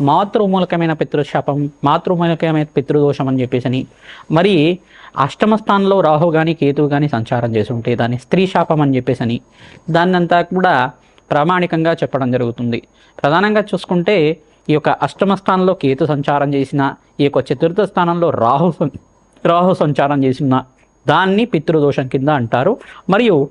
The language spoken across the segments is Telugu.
మాతృమూలకమైన పితృశాపం మాతృమూలకమైన పితృదోషం అని చెప్పేసి అని మరి అష్టమ స్థానంలో రాహు కానీ కేతువు కానీ సంచారం చేసి ఉంటే దాన్ని స్త్రీ శాపం అని చెప్పేసి అని దాన్నంతా కూడా ప్రామాణికంగా చెప్పడం జరుగుతుంది. ప్రధానంగా చూసుకుంటే ఈ యొక్క అష్టమ స్థానంలో కేతు సంచారం చేసిన ఈ యొక్క చతుర్థ స్థానంలో రాహు రాహు సంచారం చేసిన దాన్ని పితృదోషం కింద అంటారు. మరియు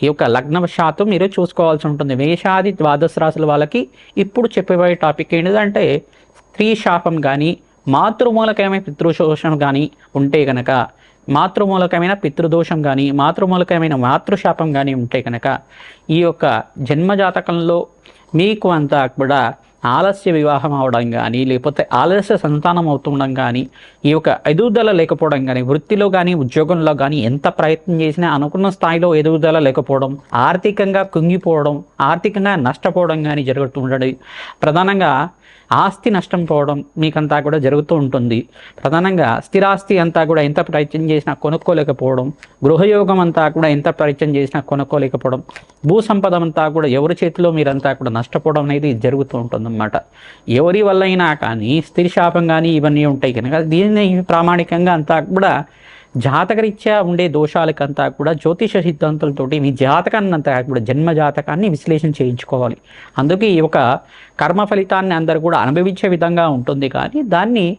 ఈ యొక్క లగ్నవశాత్తు మీరు చూసుకోవాల్సి ఉంటుంది. మేషాది ద్వాదశ రాశుల వాళ్ళకి ఇప్పుడు చెప్పబోయే టాపిక్ ఏంటిదంటే స్త్రీ శాపం కానీ మాతృమూలకమైన పితృశోషం కానీ ఉంటే కనుక మాతృమూలకమైన పితృదోషం కానీ మాతృమూలకమైన మాతృశాపం కానీ ఉంటే కనుక ఈ యొక్క జన్మజాతకంలో మీకు అంతా కూడా ఆలస్య వివాహం అవడం కానీ లేకపోతే ఆలస్య సంతానం అవుతుండడం కానీ ఈ యొక్క ఎదుగుదల లేకపోవడం కానీ వృత్తిలో కానీ ఉద్యోగంలో కానీ ఎంత ప్రయత్నం చేసినా అనుకున్న స్థాయిలో ఎదుగుదల లేకపోవడం ఆర్థికంగా కుంగిపోవడం ఆర్థికంగా నష్టపోవడం కానీ జరుగుతుండడం. ప్రధానంగా ఆస్తి నష్టం పోవడం మీకంతా కూడా జరుగుతూ ఉంటుంది. ప్రధానంగా స్థిరాస్తి అంతా కూడా ఎంత ప్రయత్నం చేసినా కొనుక్కోలేకపోవడం గృహయోగం అంతా కూడా ఎంత ప్రయత్నం చేసినా కొనుక్కోలేకపోవడం భూ సంపద అంతా కూడా ఎవరి చేతిలో మీరంతా కూడా నష్టపోవడం అనేది జరుగుతూ ఉంటుందన్నమాట. ఎవరి వల్లైనా కానీ స్థిరశాపం కానీ ఇవన్నీ ఉంటాయి కనుక దీన్ని ప్రామాణికంగా అంతా కూడా జాతకరీత్యా ఉండే దోషాలకంతా కూడా జ్యోతిష సిద్ధాంతాలతోటి మీ జాతకాన్నంతా కూడా జన్మ జాతకాన్ని విశ్లేషణ చేయించుకోవాలి. అందుకే ఈ యొక్క కర్మ ఫలితాన్ని అందరూ కూడా అనుభవించే విధంగా ఉంటుంది. కానీ దాన్ని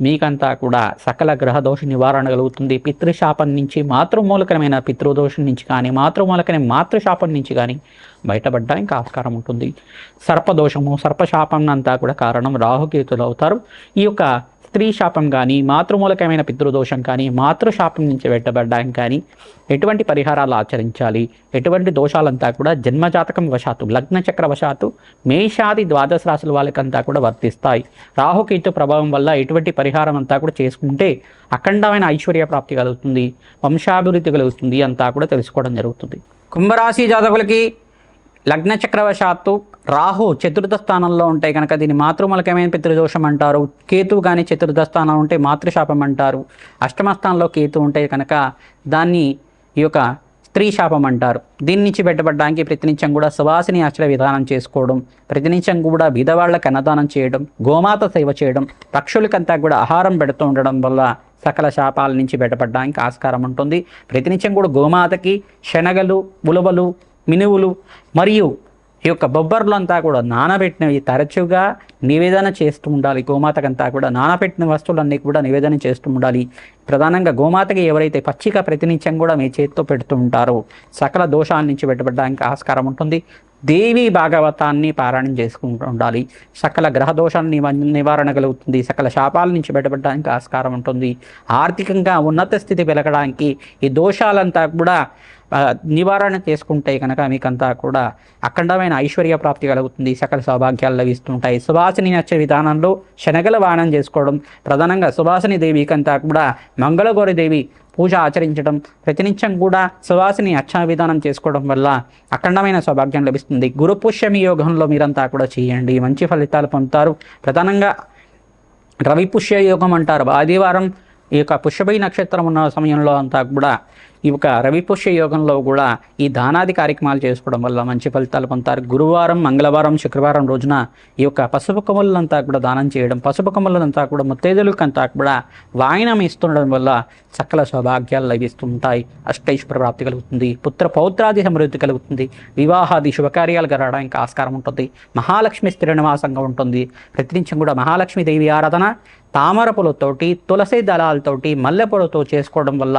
మీకంతా కూడా సకల గ్రహ దోష నివారణ కలుగుతుంది. పితృశాపం నుంచి మాతృమూలకమైన పితృదోషం నుంచి కానీ మాతృమూలకమైన మాతృశాపం నుంచి కానీ బయటపడడానికి ఆస్కారం ఉంటుంది. సర్పదోషము సర్పశాపం అంతా కూడా కారణం రాహుకేతులు అవుతారు. ఈ యొక్క స్త్రీ శాపం కానీ మాతృమూలకమైన పితృదోషం కానీ మాతృశాపం నుంచి పెట్టబడ్డానికి కానీ ఎటువంటి పరిహారాలు ఆచరించాలి? ఎటువంటి దోషాలంతా కూడా జన్మజాతకం వశాత్తు లగ్న చక్ర వశాత్తు మేషాది ద్వాదశ రాశుల వాళ్ళకంతా కూడా వర్తిస్తాయి. రాహుకేతు ప్రభావం వల్ల ఎటువంటి పరిహారం అంతా కూడా చేసుకుంటే అఖండమైన ఐశ్వర్య ప్రాప్తి కలుగుతుంది వంశాభివృద్ధి కలుగుతుంది అంతా కూడా తెలుసుకోవడం జరుగుతుంది. కుంభరాశి జాతకులకి లగ్న చక్రవశాత్తు రాహు చతుర్థ స్థానంలో ఉంటే కనుక దీన్ని మాతృమూలకమైన పితృదోషం అంటారు. కేతు కానీ చతుర్థ స్థానం ఉంటే మాతృశాపం అంటారు. అష్టమ స్థానంలో కేతు ఉంటే కనుక దాన్ని ఈ యొక్క స్త్రీ శాపం అంటారు. దీని నుంచి పెట్టబడడానికి ప్రతినిత్యం కూడా సువాసిని ఆచర విధానం చేసుకోవడం ప్రతినిత్యం కూడా బీదవాళ్ళకి అన్నదానం చేయడం గోమాత సేవ చేయడం పక్షులకంతా కూడా ఆహారం పెడుతూ ఉండడం వల్ల సకల శాపాల నుంచి బయటపడడానికి ఆస్కారం ఉంటుంది. ప్రతినిత్యం కూడా గోమాతకి శనగలు ఉలవలు మినువులు మరియు ఈ యొక్క బొబ్బర్లు అంతా కూడా నానబెట్టినవి తరచుగా నివేదన చేస్తూ ఉండాలి. గోమాతకంతా కూడా నానబెట్టిన వస్తువులన్నీ కూడా నివేదన చేస్తూ ఉండాలి. ప్రధానంగా గోమాతకి ఎవరైతే పచ్చిక ప్రతినిత్యం కూడా మీ చేతితో పెడుతూ ఉంటారో సకల దోషాల నుంచి పెట్టబడడానికి ఆస్కారం ఉంటుంది. దేవి భాగవతాన్ని పారాయణం చేసుకుంటూ ఉండాలి. సకల గ్రహ దోషాన్ని నివ నివారణ కలుగుతుంది. సకల శాపాల నుంచి బయటపడడానికి ఆస్కారం ఉంటుంది. ఆర్థికంగా ఉన్నత స్థితి పెరగడానికి ఈ దోషాలంతా కూడా నివారణ చేసుకుంటే కనుక మీకంతా కూడా అఖండమైన ఐశ్వర్య ప్రాప్తి కలుగుతుంది. సకల సౌభాగ్యాలు లభిస్తుంటాయి. సువాసిని నచ్చే విధానంలో శనగల వాహనం చేసుకోవడం ప్రధానంగా సుభాషిని దేవికంతా కూడా మంగళగౌరి దేవి పూజ ఆచరించడం ప్రతినిత్యం కూడా సువాసిని అర్చన విధానం చేసుకోవడం వల్ల అఖండమైన సౌభాగ్యం లభిస్తుంది. గురు పుష్యమి యోగంలో మీరంతా కూడా చేయండి. మంచి ఫలితాలు పొందుతారు. ప్రధానంగా రవి పుష్య యోగం అంటారు. ఆదివారం ఈ యొక్క పుష్యభై నక్షత్రం ఉన్న సమయంలో అంతా కూడా ఈ యొక్క రవిపుష్య యోగంలో కూడా ఈ దానాది కార్యక్రమాలు చేసుకోవడం వల్ల మంచి ఫలితాలు పొందుతారు. గురువారం మంగళవారం శుక్రవారం రోజున ఈ యొక్క పసుపు కొమ్మలంతా కూడా దానం చేయడం పసుపు కొమ్మలంతా కూడా ముత్తైదులకంతా కూడా వాయనం ఇస్తుండడం వల్ల సకల సౌభాగ్యాలు లభిస్తుంటాయి. అష్టైశ్వర ప్రాప్తి కలుగుతుంది. పుత్ర పౌత్రాది సమృద్ధి కలుగుతుంది. వివాహాది శుభకార్యాలు రావడానికి ఆస్కారం ఉంటుంది. మహాలక్ష్మి స్థిర నివాసంగా ఉంటుంది. ప్రతినిత్యం కూడా మహాలక్ష్మి దేవి ఆరాధన తామర పూలతోటి తులసి దళాలతోటి మల్లెపూలతో చేసుకోవడం వల్ల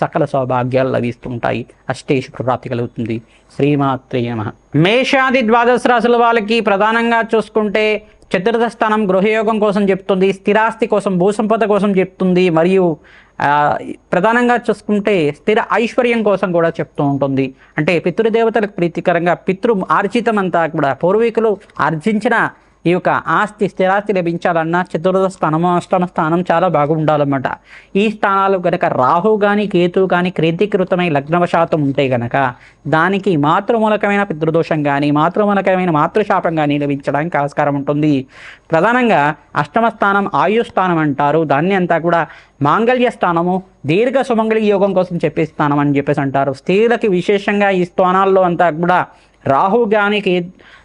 సకల సౌభాగ్యాలు లభిస్తుంటాయి. అష్టేశ్వర ప్రాప్తి కలుగుతుంది. శ్రీమాత్రే నమ. మేషాది ద్వాదశ రాశుల వాళ్ళకి ప్రధానంగా చూసుకుంటే చతుర్థ స్థానం గృహయోగం కోసం చెప్తుంది స్థిరాస్తి కోసం భూసంపద కోసం చెప్తుంది మరియు ప్రధానంగా చూసుకుంటే స్థిర ఐశ్వర్యం కోసం కూడా చెప్తూ ఉంటుంది. అంటే పితృదేవతలకు ప్రీతికరంగా పితృ ఆర్జితం అంతా కూడా పూర్వీకులు ఆర్జించిన ఈ యొక్క ఆస్తి స్థిరాస్తి లభించాలన్నా చతుర్థ స్థానము అష్టమ స్థానం చాలా బాగుండాలన్నమాట. ఈ స్థానాలు కనుక రాహు కానీ కేతు కానీ క్రేతీకృతమైన లగ్నవశాతం ఉంటే గనక దానికి మాతృమూలకమైన పితృదోషం కానీ మాతృమూలకమైన మాతృశాపం కానీ లభించడానికి ఆస్కారం ఉంటుంది. ప్రధానంగా అష్టమ స్థానం ఆయు స్థానం అంటారు. దాన్ని అంతా కూడా మాంగళ్య స్థానము దీర్ఘ సుమంగళి యోగం కోసం చెప్పే స్థానం అని చెప్పేసి అంటారు. స్త్రీలకి విశేషంగా ఈ స్థానాల్లో అంతా కూడా రాహు గానికి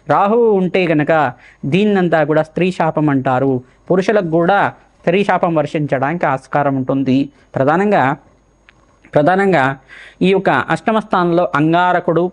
రాహు ఉంటే కనుక దీన్నంతా కూడా స్త్రీ శాపం అంటారు. పురుషులకు కూడా స్త్రీ శాపం వర్షించడానికి ఆస్కారం ఉంటుంది. ప్రధానంగా ప్రధానంగా ఈ యొక్క అష్టమ స్థానంలో అంగారకుడు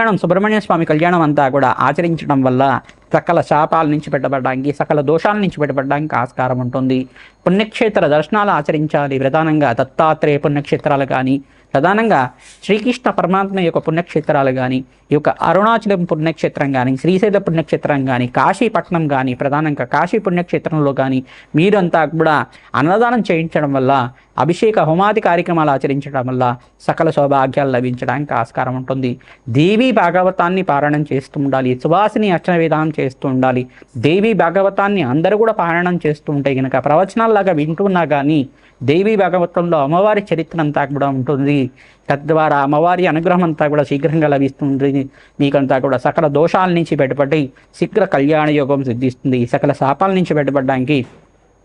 సుబ్రహ్మణ్య స్వామి కళ్యాణం అంతా కూడా ఆచరించడం వల్ల సకల శాపాల నుంచి పెట్టబడడానికి సకల దోషాల నుంచి పెట్టబడడానికి ఆస్కారం ఉంటుంది. పుణ్యక్షేత్ర దర్శనాలు ఆచరించాలి ప్రధానంగా. దత్తాత్రేయ పుణ్యక్షేత్రాలు కానీ ప్రధానంగా శ్రీకృష్ణ పరమాత్మ యొక్క పుణ్యక్షేత్రాలు కానీ ఈ యొక్క అరుణాచలం పుణ్యక్షేత్రం కానీ శ్రీశైల పుణ్యక్షేత్రం కానీ కాశీపట్నం కానీ ప్రధానంగా కాశీ పుణ్యక్షేత్రంలో కానీ మీరంతా కూడా అన్నదానం చేయించడం వల్ల అభిషేక హోమాది కార్యక్రమాలు ఆచరించడం వల్ల సకల సౌభాగ్యాలు లభించడానికి ఆస్కారం ఉంటుంది. దేవీ భాగవతాన్ని పారాయణం చేస్తూ ఉండాలి సువాసిని అర్చన విధానం చేస్తూ ఉండాలి. దేవీ భాగవతాన్ని అందరూ కూడా పారాయణం చేస్తూ ఉంటే కనుక ప్రవచనాల్లాగా వింటున్నా కానీ దేవీ భాగవతంలో అమ్మవారి చరిత్ర అంతా కూడా ఉంటుంది. తద్వారా అమ్మవారి అనుగ్రహం అంతా కూడా శీఘ్రంగా లభిస్తుంది. మీకంతా కూడా సకల దోషాల నుంచి బయటపడి శీఘ్ర కళ్యాణ యోగం సిద్ధిస్తుంది. సకల శాపాల నుంచి బయటపడడానికి